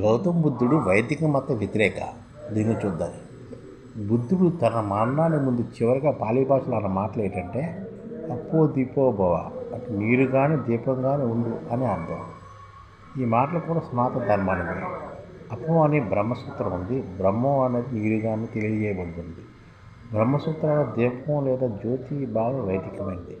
గౌతమ బుద్ధుడు వైదిక మత వ్యతిరేక. దీన్ని చూద్దాం. బుద్ధుడు తన మరణాన్ని ముందు చివరిగా పాలీ భాషలో అన్న మాటలు ఏంటంటే అప్పో దీపో భవ అంటే నీరు కానీ దీపం కానీ ఉండు అని అర్థం. ఈ మాటలు కూడా సనాతన ధర్మానివే. అప్పం అనే బ్రహ్మసూత్రం ఉంది. బ్రహ్మం అనేది నీరుగానే తెలియజేయబడుతుంది. బ్రహ్మసూత్రాల దీపం లేదా జ్యోతి బాగా వైదికమైనది.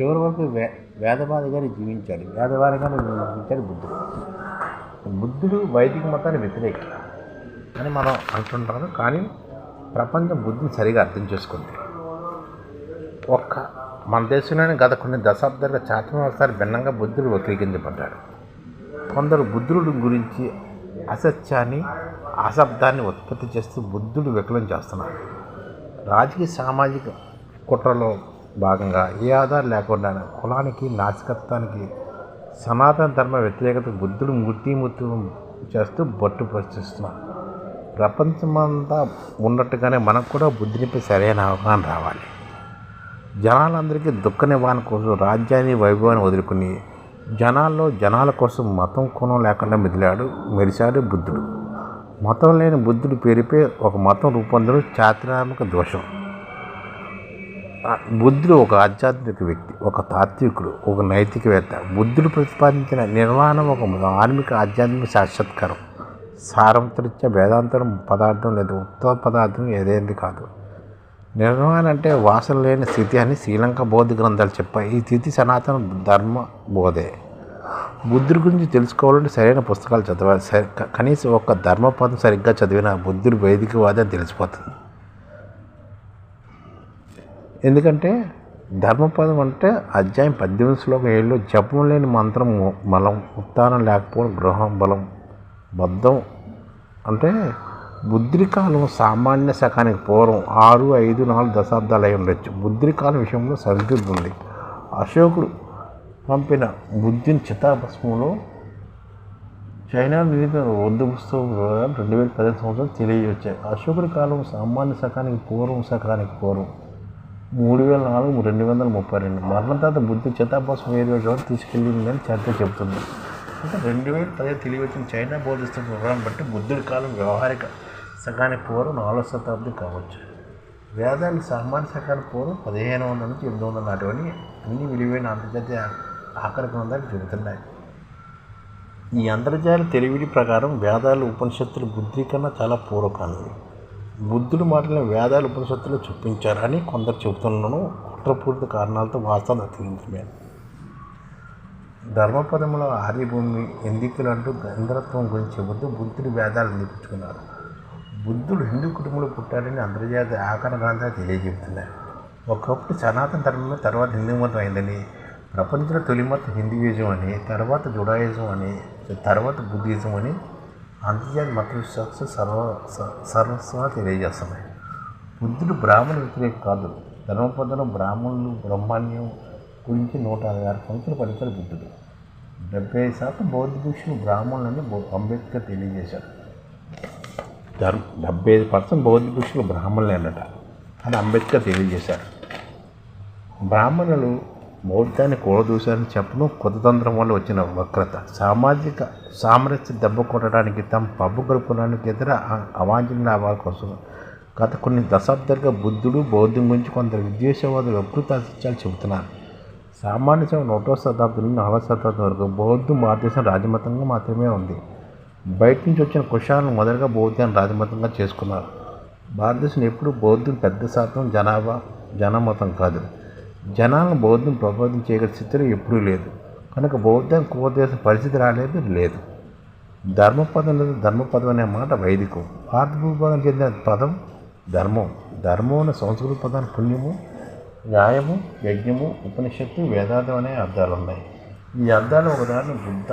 చివరి వరకు వే వేదవాదిగానే జీవించాడు వేదవాదిగానే జీవించాడు బుద్ధుడు. బుద్ధుడు వైదిక మతాన్ని వ్యతిరేక. అని మనం అంటుంటాము. కానీ ప్రపంచం బుద్ధిని సరిగా అర్థం చేసుకుంది. ఒక్క మన దేశంలోనే గత కొన్ని దశాబ్దాలుగా చాతనోసారి భిన్నంగా బుద్ధుడు వక్రీకరించబడ్డాడు కొందరు బుద్ధుడు గురించి అసత్యాన్ని అశబ్దాన్ని ఉత్పత్తి చేస్తూ బుద్ధుడు వికలం చేస్తున్నారు. రాజకీయ సామాజిక కుట్రలో భాగంగా ఏ ఆధారం లేకుండా కులానికి నాసికత్వానికి సనాతన ధర్మ వ్యతిరేకత బుద్ధుడు మూర్తిమూర్తి ముత్తు చేస్తూ బొట్టు ప్రశ్నిస్తున్నారు ప్రపంచమంతా ఉన్నట్టుగానే మనకు కూడా బుద్ధినిపై సరైన అవగాహన రావాలి. జనాలందరికీ దుఃఖ నివారణ కోసం రాజ్యాన్ని వైభవాన్ని వదులుకుని జనాల్లో జనాల కోసం మతం కోణం లేకుండా మెదిలాడు మెరిశాడు బుద్ధుడు. మతం లేని బుద్ధుడి పేరుపై ఒక మతం రూపొందడం చాత్రాత్మక దోషం. బుద్ధుడు ఒక ఆధ్యాత్మిక వ్యక్తి ఒక తాత్వికుడు ఒక నైతికవేత్త. బుద్ధుడు ప్రతిపాదించిన నిర్మాణం ఒక మార్మిక ఆధ్యాత్మిక సాక్షాత్కారం. సారంతరిత్య వేదాంతరం పదార్థం లేదా ఉత్తమ పదార్థం ఏదైంది కాదు. నిర్వాణ అంటే వాసన లేని స్థితి అని శ్రీలంక బోధి గ్రంథాలు చెప్పాయి. ఈ స్థితి సనాతన ధర్మ బోధే. బుద్ధుడి గురించి తెలుసుకోవాలంటే సరైన పుస్తకాలు చదవాలి. సరి కనీసం ఒక ధర్మపదం సరిగ్గా చదివిన బుద్ధుడు వైదికవాది తెలిసిపోతుంది. ఎందుకంటే ధర్మపదం అంటే అధ్యాయం పద్దెనిమిది శ్లోకం ఏళ్ళు జపం లేని మంత్రం బలం ఉత్తానం లేకపోవడం గృహం బలం బద్ధం అంటే బుద్ధికాలం సామాన్య శకానికి పూర్వం ఆరు ఐదు నాలుగు దశాబ్దాలు అయి ఉండొచ్చు. బుద్ధుడి విషయంలో సరిదిద్దు ఉంది. అశోకుడు పంపిన బుద్ధిని చితాభస్మంలో చైనా వివిధ వద్దు పుస్తకం రెండు వేల పదిహేను సంవత్సరాలు తెలియవచ్చాయి అశోకుడి కాలం సామాన్య శకానికి పూర్వం శకానికి పూర్వం. మూడు వేల నాలుగు రెండు వందల ముప్పై రెండు. మరణం తర్వాత బుద్ధి చితాభస్మం వేరే చోట తీసుకెళ్ళిందని చరిత్ర చెబుతుంది. అంటే రెండు వేల పదిహేను తెలియవచ్చిన చైనా బోధిస్తున్న వివరాన్ని బట్టి బుద్ధుడి కాలం వ్యవహారిక సగానికి పూర్వం నాలుగో శతాబ్దం కావచ్చు. వేదాలు సామాన్య సకాల పూర్వం పదిహేను వందల నుంచి ఎనిమిది వందల నాటివని అన్ని విలువైన అంతర్జాతీయ ఆఖరి గ్రంథాలు చెబుతున్నాయి ఈ అంతర్జాల తెలివిడి ప్రకారం వేదాలు ఉపనిషత్తులు బుద్ధి కన్నా చాలా పూర్వకాలవి బుద్ధుడు మాటలను వేదాలు ఉపనిషత్తులు చూపించారని కొందరు చెబుతున్నాను కుట్రపూరిత కారణాలతో వాస్తవం అతికించలేదు ధర్మపదంలో ఆర్యభూమి ఎందుకులు అంటూ గంధరత్వం గురించి చెబుతూ బుద్ధుడి వేదాలు నిరూపించుకున్నారు బుద్ధుడు హిందూ కుటుంబంలో పుట్టాడని అంతర్జాతీయ ఆకరణ గ్రంథాలు తెలియజెబుతున్నాయి ఒకప్పుడు సనాతన ధర్మమే తర్వాత హిందూ మతం అయిందని ప్రపంచంలో తొలి మతం హిందూయిజం అని తర్వాత జుడాయిజం అని తర్వాత బుద్ధిజం అని అంతర్జాతీయ మత సర్వ సర్వస్వ తెలియజేస్తున్నాయి బుద్ధుడు బ్రాహ్మణ వ్యతిరేక కాదు. ధర్మపదంలో బ్రాహ్మణులు బ్రహ్మాండం గురించి నూట అరవై ఆరు పంక్తులు పలికారు బుద్ధుడు. డెబ్బై శాతం బౌద్ధ భిక్షులు బ్రాహ్మణులని అంబేద్కర్ తెలియజేశారు. ధర్మ డెబ్బై ఐదు పర్సెంట్ బౌద్ధ భిక్షులు బ్రాహ్మణులే అన్నట. అని అంబేద్కర్ తెలియజేశారు. బ్రాహ్మణులు బౌద్ధాన్ని కూడదూశారని చెప్పడం తంత్రం వల్ల వచ్చిన వక్రత. సామాజిక సామరస్య దెబ్బ కొట్టడానికి తమ పబ్బు గడుపుకోవడానికి ఇతర అవాంఛనీయ లాభాల కోసం గత కొన్ని దశాబ్దాలుగా బుద్ధుడు బౌద్ధం గురించి కొందరు విద్వేషవాదులు వికృత అసత్యాలు చెబుతున్నారు. సామాన్య సేవ ఒకటో శతాబ్దం నుండి నాలుగో శతాబ్దం వరకు బౌద్ధం భారతదేశం రాజమతంగా మాత్రమే ఉంది. బయట నుంచి వచ్చిన కుషాలను మొదటగా బౌద్ధాన్ని రాజమతంగా చేసుకున్నారు. భారతదేశం ఎప్పుడు బౌద్ధం పెద్ద శాతం జనాభా జనమతం కాదు. జనాలను బౌద్ధం ప్రభావితం చేయగల స్థితిలో ఎప్పుడూ లేదు. కనుక బౌద్ధం కోదేశ పరిస్థితి రాలేదు లేదు. ధర్మపదం లేదు ధర్మపదం అనే మాట వైదికం. భారత భూభాగం చెందిన పదం ధర్మం. ధర్మం అనే సంస్కృత పదాన్ని పుణ్యము న్యాయము యజ్ఞము ఉపనిషత్తు వేదాంతం అనే అర్థాలు ఉన్నాయి. ఈ అర్థాలు ఒకదాన్ని బుద్ధ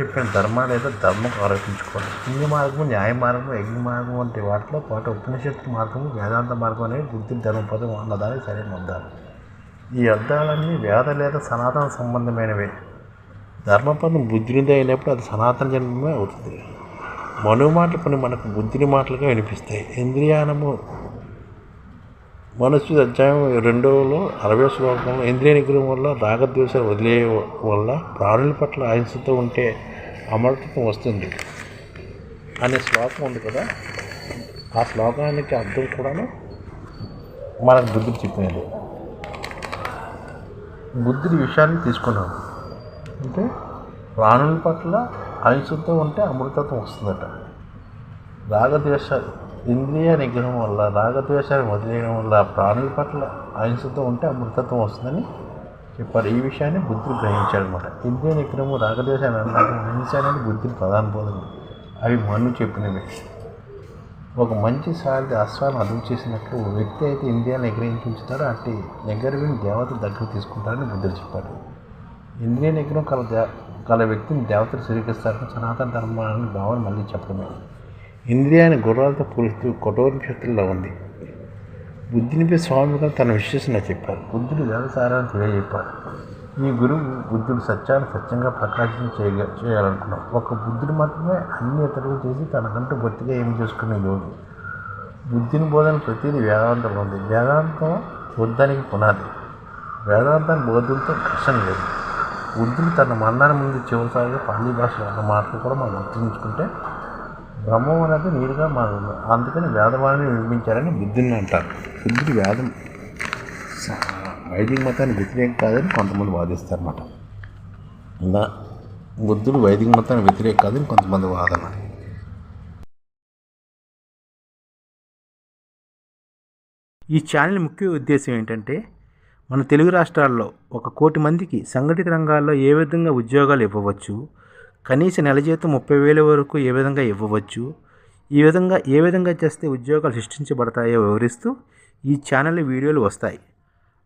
చెప్పిన ధర్మాలు లేదా ధర్మం ఆలోచించుకోవాలి. పుణ్య మార్గము న్యాయ మార్గము యజ్ఞ మార్గం వంటి వాటిలో పాటు ఉపనిషత్తు మార్గము వేదాంత మార్గం అనేవి బుద్ధి ధర్మపదం అన్నదానికి సరైన అర్థాలు ఈ అర్థాలన్నీ వేద లేదా సనాతన సంబంధమైనవే. ధర్మపదం బుద్ధినిదే అయినప్పుడు అది సనాతన జన్మమే అవుతుంది. మను మాటలు కొన్ని మనకు బుద్ధిని మాటలుగా వినిపిస్తాయి. ఇంద్రియానము మనస్సు అధ్యాయం రెండవలో అరవై శ్లోకంలో ఇంద్రియ నిగ్రహం వల్ల రాగద్వేషాలు వదిలే వల్ల ప్రాణుల పట్ల అహింసతో ఉంటే అమరత్వం వస్తుంది అనే శ్లోకం ఉంది కదా. ఆ శ్లోకానికి అర్థం కూడాను మనకు బుద్ధుడు చెప్పినది. బుద్ధుడి విషయాన్ని తీసుకున్నాను అంటే ప్రాణుల పట్ల అహింసతో ఉంటే అమృతత్వం వస్తుందట. రాగద్వేష ఇంద్రియ నిగ్రహం వల్ల రాగద్వేషాన్ని వదిలేయడం వల్ల ప్రాణుల పట్ల అహింసతో ఉంటే అమృతత్వం వస్తుందని చెప్పారు. ఈ విషయాన్ని బుద్ధుడు గ్రహించాడనమాట. ఇంద్రియ నిగ్రహము రాగద్వేషాన్ని అన్నాక అహింస అనేది బుద్ధుడి ప్రధాన బోధన. అవి మన్ను చెప్పినవి. ఒక మంచి సారథి అశ్వాన్ని అదుపు చేసినట్లు ఓ వ్యక్తి అయితే ఇంద్రియాన్ని నిగ్రహించి ఉంచుతాడో అట్టి నిగ్రహిని దేవత దగ్గర తీసుకుంటారని బుద్ధుడు చెప్పాడు. ఇంద్రియ నిగ్రహం కల దే కల వ్యక్తిని దేవతలు స్వీకరిస్తారని సనాతన ధర్మాన్ని భావన మళ్ళీ చెప్పడమే. ఇంద్రియాన్ని గుర్రాలతో పోలిస్తూ కఠోర శక్తుల్లో ఉంది. బుద్ధునిపై స్వామిగా తన విశ్లేషణ చెప్పారు. బుద్ధుడు వ్యవసాయాన్ని తెలియజెప్పారు ఈ గురువు బుద్ధుడు సత్యాన్ని సత్యంగా ప్రకాశం చేయ చేయాలనుకున్నాం ఒక బుద్ధుడు మాత్రమే అన్ని ఇతరులు చేసి తనకంటూ బొత్తిగా ఏమి చేసుకునే యోగి బుద్ధిని బోధన ప్రతిదీ వేదాంతంలో ఉంది. వేదాంతం బుద్ధానికి పునాది. వేదాంతాన్ని బోధులతో కష్టం లేదు. బుద్ధుడు తన మరణాన్ని ముందు చివరిసారిగా పాలీ భాషలో మాటలు కూడా మనం గుర్తుంచుకుంటే బ్రహ్మం అనేది నీరుగా మారింది అందుకని వేదవాణిని నిర్మించారని బుద్ధుని అంటారు. బుద్ధుడు వేదం స- వైదిక మతానికి వ్యతిరేకం కాదని కొంతమంది వాదిస్తారన్నమాట. ఇలా బుద్ధుడు వైదిక మతాన్ని వ్యతిరేకం కాదని కొంతమంది వాదన. ఈ ఛానల్ ముఖ్య ఉద్దేశం ఏంటంటే మన తెలుగు రాష్ట్రాల్లో ఒక కోటి మందికి సంఘటిత రంగాల్లో ఏ విధంగా ఉద్యోగాలు ఇవ్వవచ్చు కనీస నెల జీతం ముప్పై వేల వరకు ఏ విధంగా ఇవ్వవచ్చు ఈ విధంగా ఏ విధంగా చేస్తే ఉద్యోగాలు సృష్టించబడతాయో వివరిస్తూ ఈ ఛానల్ వీడియోలు వస్తాయి.